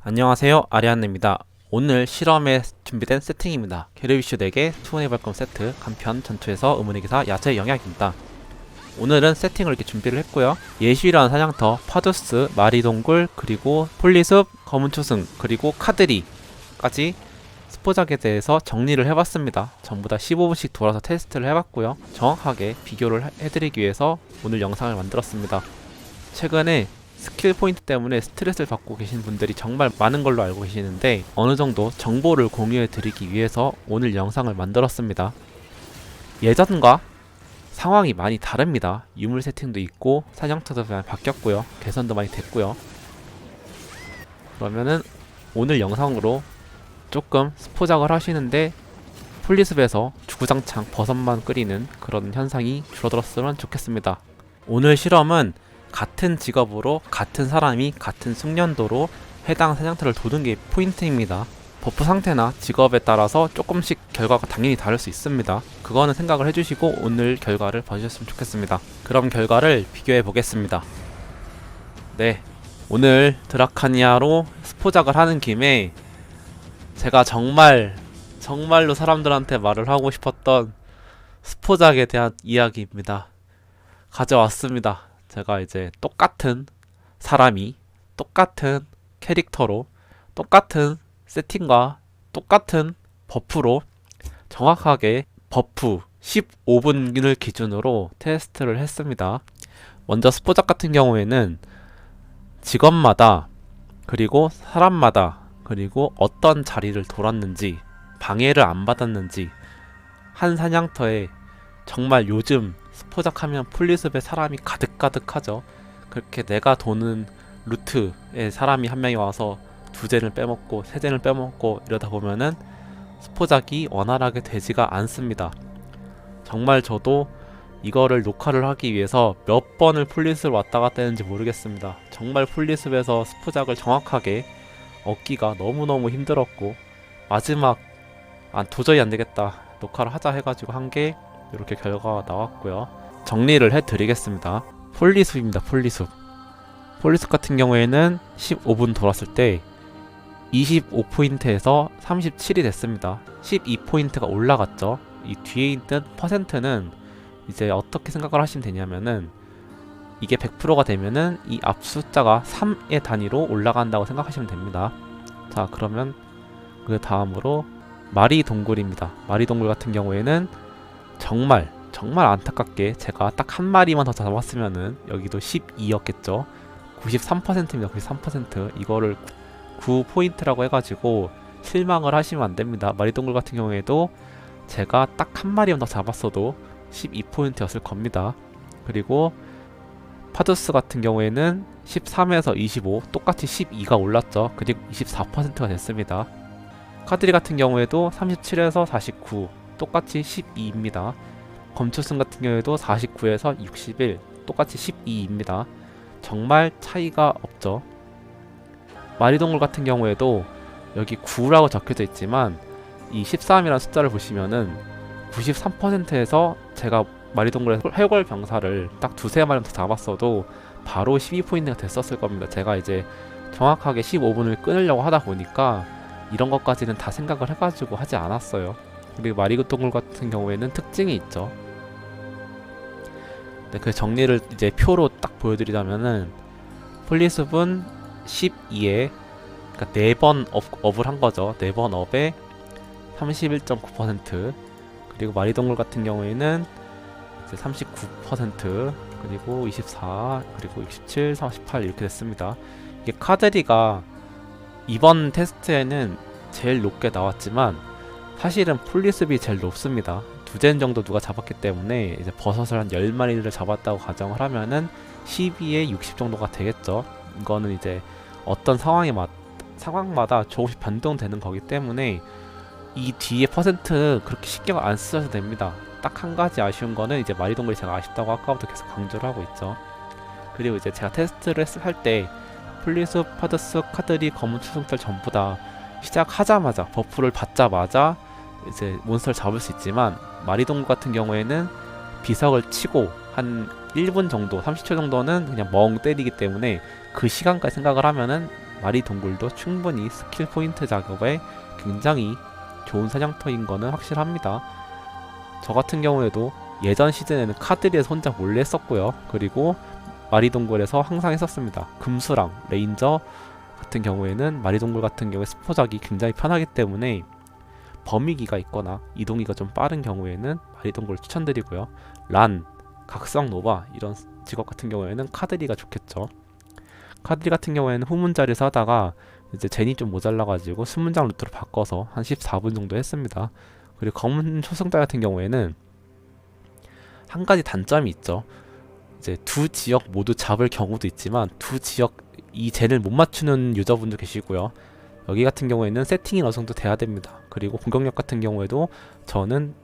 안녕하세요. 아리안입니다. 오늘 실험에 준비된 세팅입니다. 캐르비슈 4개 투혼의 발권 세트 간편 전투에서 의문의 기사 야채 영약입니다. 오늘은 세팅을 이렇게 준비를 했고요. 예슈라는 사냥터 파두스 마리동굴 그리고 폴리숲 검은 초승 그리고 카드리까지 스포작에 대해서 정리를 해봤습니다. 전부 다 15분씩 돌아서 테스트를 해봤고요. 정확하게 비교를 해- 해드리기 위해서 오늘 영상을 만들었습니다. 최근에 스킬 포인트 때문에 스트레스를 받고 계신 분들이 정말 많은 걸로 알고 계시는데 어느 정도 정보를 공유해 드리기 위해서 오늘 영상을 만들었습니다. 예전과 상황이 많이 다릅니다. 유물 세팅도 있고 사냥터도 많이 바뀌었고요. 개선도 많이 됐고요. 그러면은 오늘 영상으로 조금 스포작을 하시는데 폴리습에서 주구장창 버섯만 끓이는 그런 현상이 줄어들었으면 좋겠습니다. 오늘 실험은 같은 직업으로 같은 사람이 같은 숙련도로 해당 사냥터를 도는 게 포인트입니다. 버프 상태나 직업에 따라서 조금씩 결과가 당연히 다를 수 있습니다. 그거는 생각을 해주시고 오늘 결과를 봐주셨으면 좋겠습니다. 그럼 결과를 비교해 보겠습니다. 네, 오늘 드라카니아로 스포작을 하는 김에 제가 정말 정말로 사람들한테 말을 하고 싶었던 스포작에 대한 이야기입니다. 가져왔습니다. 제가 이제 똑같은 사람이 똑같은 캐릭터로 똑같은 세팅과 똑같은 버프로 정확하게 버프 15분을 기준으로 테스트를 했습니다. 먼저 스포작 같은 경우에는 직업마다 그리고 사람마다 그리고 어떤 자리를 돌았는지 방해를 안 받았는지 한 사냥터에 정말 요즘 스포작하면 폴리습에 사람이 가득가득하죠. 그렇게 내가 도는 루트에 사람이 한 명이 와서 두 젠을 빼먹고 세 젠을 빼먹고 이러다 보면은 스포작이 원활하게 되지가 않습니다. 정말 저도 이거를 녹화를 하기 위해서 몇 번을 폴리습을 왔다 갔다 했는지 모르겠습니다. 정말 폴리습에서 스포작을 정확하게 얻기가 너무너무 힘들었고 마지막 아 도저히 안 되겠다 녹화를 하자 해가지고 한 게 이렇게 결과가 나왔고요. 정리를 해드리겠습니다. 폴리숲입니다. 폴리숲. 폴리숲 같은 경우에는 15분 돌았을 때 25포인트에서 37이 됐습니다. 12포인트가 올라갔죠. 이 뒤에 있는 퍼센트는 이제 어떻게 생각을 하시면 되냐면은 이게 100%가 되면은 이 앞 숫자가 3의 단위로 올라간다고 생각하시면 됩니다. 자, 그러면 그 다음으로 마리 동굴입니다. 마리 동굴 같은 경우에는 정말 정말 안타깝게 제가 딱 한 마리만 더 잡았으면은 여기도 12였겠죠. 93%입니다. 93% 이거를 9포인트라고 해가지고 실망을 하시면 안 됩니다. 마리동굴 같은 경우에도 제가 딱 한 마리만 더 잡았어도 12포인트였을 겁니다. 그리고 파두스 같은 경우에는 13에서 25 똑같이 12가 올랐죠. 그리고 24%가 됐습니다. 카드리 같은 경우에도 37에서 49 똑같이 12입니다. 검초승 같은 경우에도 49에서 61 똑같이 12입니다. 정말 차이가 없죠. 마리동굴 같은 경우에도 여기 9라고 적혀져 있지만 이 13이라는 숫자를 보시면은 93%에서 제가 마리동굴에서 해골 병사를 딱 두세 마리 더 잡았어도 바로 12포인트가 됐었을 겁니다. 제가 이제 정확하게 15분을 끊으려고 하다 보니까 이런 것까지는 다 생각을 해가지고 하지 않았어요. 그리고 마리그 동굴 같은 경우에는 특징이 있죠. 네, 그 정리를 이제 표로 딱 보여드리자면은 폴리숲은 12에 그러니까 4번 업, 업을 한 거죠. 4번 업에 31.9% 그리고 마리동굴 같은 경우에는 이제 39% 그리고 24 그리고 67, 48 이렇게 됐습니다. 이게 카드리가 이번 테스트에는 제일 높게 나왔지만 사실은 폴리습이 제일 높습니다. 두젠 정도 누가 잡았기 때문에 이제 버섯을 한 10마리를 잡았다고 가정을 하면은 12에 60 정도가 되겠죠. 이거는 이제 어떤 상황에 맞 상황마다 조금씩 변동되는 거기 때문에 이 뒤에 퍼센트 그렇게 신경 안 쓰셔도 됩니다. 딱 한 가지 아쉬운 거는 이제 마리동굴이 제가 아쉽다고 아까부터 계속 강조를 하고 있죠. 그리고 이제 제가 테스트를 할때 폴리숲, 파드스, 카드리, 검은 추승철 전부 다 시작하자마자 버프를 받자마자 이제 몬스터를 잡을 수 있지만 마리동굴 같은 경우에는 비석을 치고 한 1분 정도, 30초 정도는 그냥 멍 때리기 때문에 그 시간까지 생각을 하면은 마리 동굴도 충분히 스킬 포인트 작업에 굉장히 좋은 사냥터인 거는 확실합니다. 저 같은 경우에도 예전 시즌에는 카드리에서 혼자 몰래 했었고요. 그리고 마리 동굴에서 항상 했었습니다. 금수랑 레인저 같은 경우에는 마리 동굴 같은 경우에 스포작이 굉장히 편하기 때문에 범위기가 있거나 이동기가 좀 빠른 경우에는 마리 동굴 추천드리고요. 란, 각성 노바 이런 직업 같은 경우에는 카드리가 좋겠죠. 카드리 같은 경우에는 후문자리에서 하다가 이제 젠이 좀 모자라가지고 수문장 루트로 바꿔서 한 14분 정도 했습니다. 그리고 검은 초승달 같은 경우에는 한 가지 단점이 있죠. 이제 두 지역 모두 잡을 경우도 있지만 두 지역 이 젠을 못 맞추는 유저분도 계시고요. 여기 같은 경우에는 세팅이 어느 정도 돼야 됩니다. 그리고 공격력 같은 경우에도 저는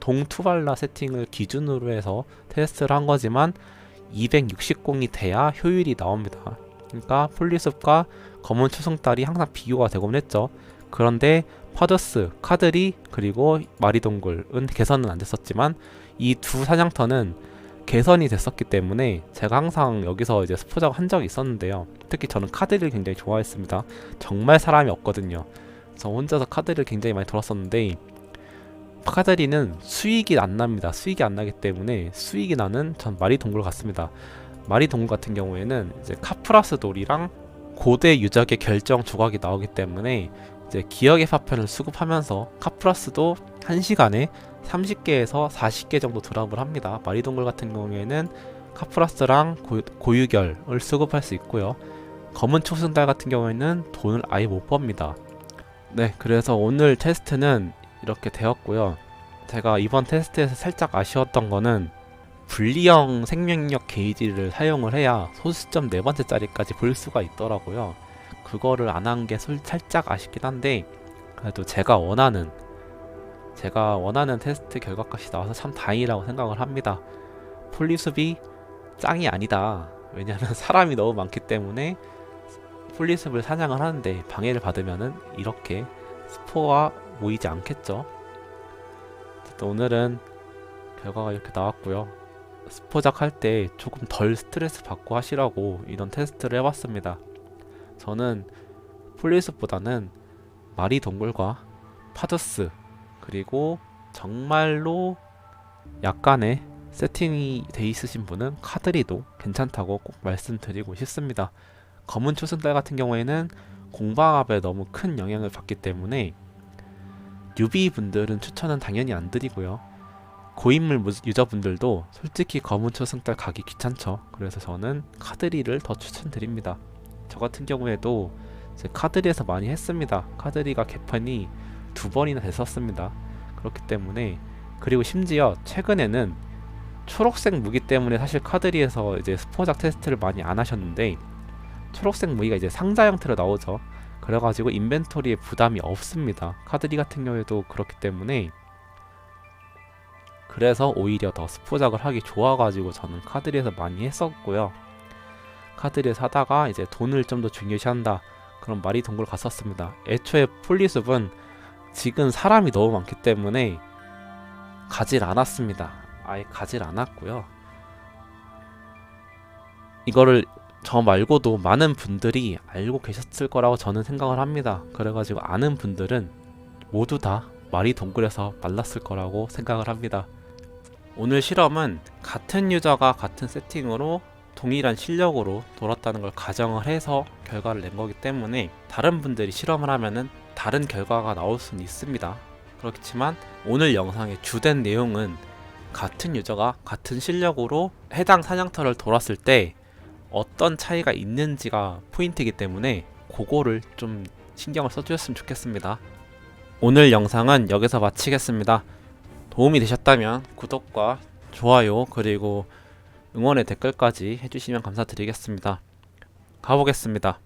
동투발라 세팅을 기준으로 해서 테스트를 한 거지만 260공이 돼야 효율이 나옵니다. 그러니까 폴리숲과 검은 초승달이 항상 비교가 되곤 했죠. 그런데 파더스, 카드리 그리고 마리동굴은 개선은 안 됐었지만 이 두 사냥터는 개선이 됐었기 때문에 제가 항상 여기서 이제 스포작 한 적이 있었는데요. 특히 저는 카드리를 굉장히 좋아했습니다. 정말 사람이 없거든요. 저 혼자서 카드리를 굉장히 많이 돌았었는데 카드리는 수익이 안 납니다. 수익이 안 나기 때문에 수익이 나는 전 마리 동굴 같습니다. 마리 동굴 같은 경우에는 이제 카프라스 돌이랑 고대 유적의 결정 조각이 나오기 때문에 이제 기억의 파편을 수급하면서 카프라스도 1시간에 30개에서 40개 정도 드랍을 합니다. 마리동굴 같은 경우에는 카프라스랑 고, 고유결을 수급할 수 있고요. 검은 초승달 같은 경우에는 돈을 아예 못 법니다. 네, 그래서 오늘 테스트는 이렇게 되었고요. 제가 이번 테스트에서 살짝 아쉬웠던 거는 분리형 생명력 게이지를 사용을 해야 소수점 네 번째 짜리까지 볼 수가 있더라고요. 그거를 안 한 게 살짝 아쉽긴 한데 그래도 제가 원하는 제가 원하는 테스트 결과값이 나와서 참 다행이라고 생각을 합니다. 폴리숲이 짱이 아니다. 왜냐하면 사람이 너무 많기 때문에 폴리숲을 사냥을 하는데 방해를 받으면은 이렇게 스포가 모이지 않겠죠. 어쨌든 오늘은 결과가 이렇게 나왔고요. 스포작 할 때 조금 덜 스트레스 받고 하시라고 이런 테스트를 해봤습니다. 저는 폴리스보다는 마리 동굴과 파더스 그리고 정말로 약간의 세팅이 돼 있으신 분은 카드리도 괜찮다고 꼭 말씀드리고 싶습니다. 검은 초승달 같은 경우에는 공방압에 너무 큰 영향을 받기 때문에 뉴비 분들은 추천은 당연히 안 드리고요. 고인물 무- 유저분들도 솔직히 검은 초승달 가기 귀찮죠. 그래서 저는 카드리를 더 추천드립니다. 저 같은 경우에도 카드리에서 많이 했습니다. 카드리가 개판이 두 번이나 됐었습니다. 그렇기 때문에 그리고 심지어 최근에는 초록색 무기 때문에 사실 카드리에서 이제 스포작 테스트를 많이 안 하셨는데 초록색 무기가 이제 상자 형태로 나오죠. 그래가지고 인벤토리에 부담이 없습니다. 카드리 같은 경우에도 그렇기 때문에 그래서 오히려 더 스포작을 하기 좋아가지고 저는 카드리에서 많이 했었고요. 카드리에서 하다가 이제 돈을 좀 더 중요시한다. 그럼 말이 동굴 갔었습니다. 애초에 폴리숲은 지금 사람이 너무 많기 때문에 가질 않았습니다. 아예 가질 않았고요. 이거를 저 말고도 많은 분들이 알고 계셨을 거라고 저는 생각을 합니다. 그래가지고 아는 분들은 모두 다 말이 동굴에서 말랐을 거라고 생각을 합니다. 오늘 실험은 같은 유저가 같은 세팅으로 동일한 실력으로 돌았다는 걸 가정을 해서 결과를 낸 거기 때문에 다른 분들이 실험을 하면은 다른 결과가 나올 수는 있습니다. 그렇지만 오늘 영상의 주된 내용은 같은 유저가 같은 실력으로 해당 사냥터를 돌았을 때 어떤 차이가 있는지가 포인트이기 때문에 그거를 좀 신경을 써주셨으면 좋겠습니다. 오늘 영상은 여기서 마치겠습니다. 도움이 되셨다면 구독과 좋아요 그리고 응원의 댓글까지 해주시면 감사드리겠습니다. 가보겠습니다.